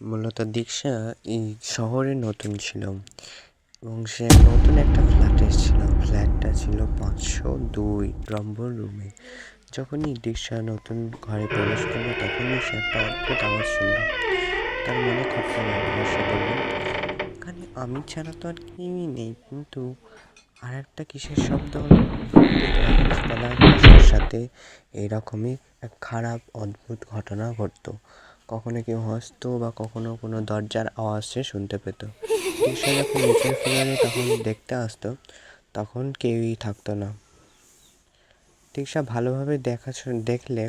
মূলত দীক্ষা এই শহরে নতুন ছিল এবং সে নতুন একটা ফ্ল্যাটে এসেছিল ফ্ল্যাটটা ছিল পাঁচশো দুই নম্বর রুমে যখনই দীক্ষা নতুন ঘরে প্রবেশ করল, তখনই সে একটা অদ্ভুত আওয়াজ শুনল। তার মনে খটকা লাগল সে বলল, এখানে আমি ছাড়া তো আর কেউই নেই, কিন্তু আর একটা কিসের শব্দ হলো? সাথে এরকমই এক খারাপ, অদ্ভুত ঘটনা ঘটতো। কখনো কেউ হাসতো বা কখনো কোনো দরজার আওয়াজ সে শুনতে পেত। দীক্ষা যখন নিচের ফ্লোরে তখন দেখতে আসতো, তখন কেউই থাকতো না। দীক্ষা ভালোভাবে দেখা দেখলে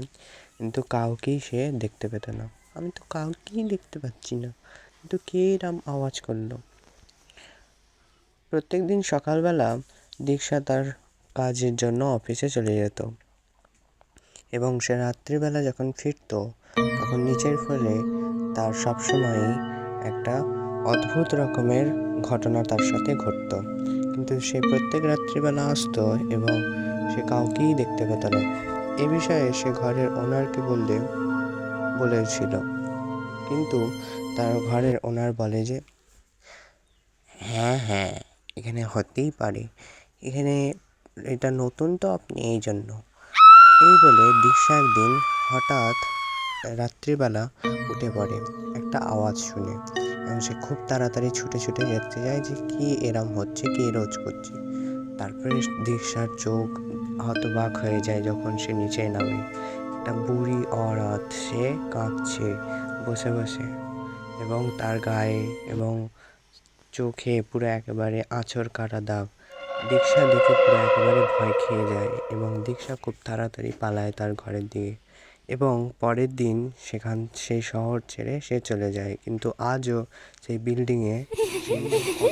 কিন্তু কাউকেই সে দেখতে পেত না। আমি তো কাউকেই দেখতে পাচ্ছি না। কিন্তু কে এরম আওয়াজ করল? প্রত্যেক দিন সকালবেলা দীক্ষা তার কাজের জন্য অফিসে চলে যেত। এবং সে রাত্রিবেলা যখন ফিরতো, তখন নিচের ফলে তার সবসময়ই একটা অদ্ভুত রকমের ঘটনা তার সাথে ঘটতো। কিন্তু সে প্রত্যেক রাত্রিবেলা আসতো এবং সে কাউকেই দেখতে পেত না। এ বিষয়ে সে ঘরের ওনারকে বললে, বলেছিল। কিন্তু তার ঘরের ওনার বলে যে হ্যাঁ হ্যাঁ এখানে হতেই পারে। এখানে এটা নতুন তো আপনি এই জন্য এই বলে দীক্ষা একদিন হঠাৎ রাত্রিবেলা উঠে পড়ে, একটা আওয়াজ শুনে। এবং সে খুব তাড়াতাড়ি ছুটে ছুটে দেখতে যায় যে কি এরম হচ্ছে, কি রোজ করছে। তারপরে দীক্ষার চোখ হতবাক হয়ে যায় যখন সে নিচে নামে। একটা বুড়ি অরাত সে কাঁদছে বসে বসে এবং তার গায়ে এবং চোখে পুরো একেবারে আঁচড় কাটা দাগ। দীক্ষা দেখে পুরো একেবারে ভয় খেয়ে যায় এবং দীক্ষা খুব তাড়াতাড়ি পালায় তার ঘরের দিকে। এবং পরের দিন সেখান, সেই শহর ছেড়ে সে চলে যায়। কিন্তু আজও সেই বিল্ডিংয়ে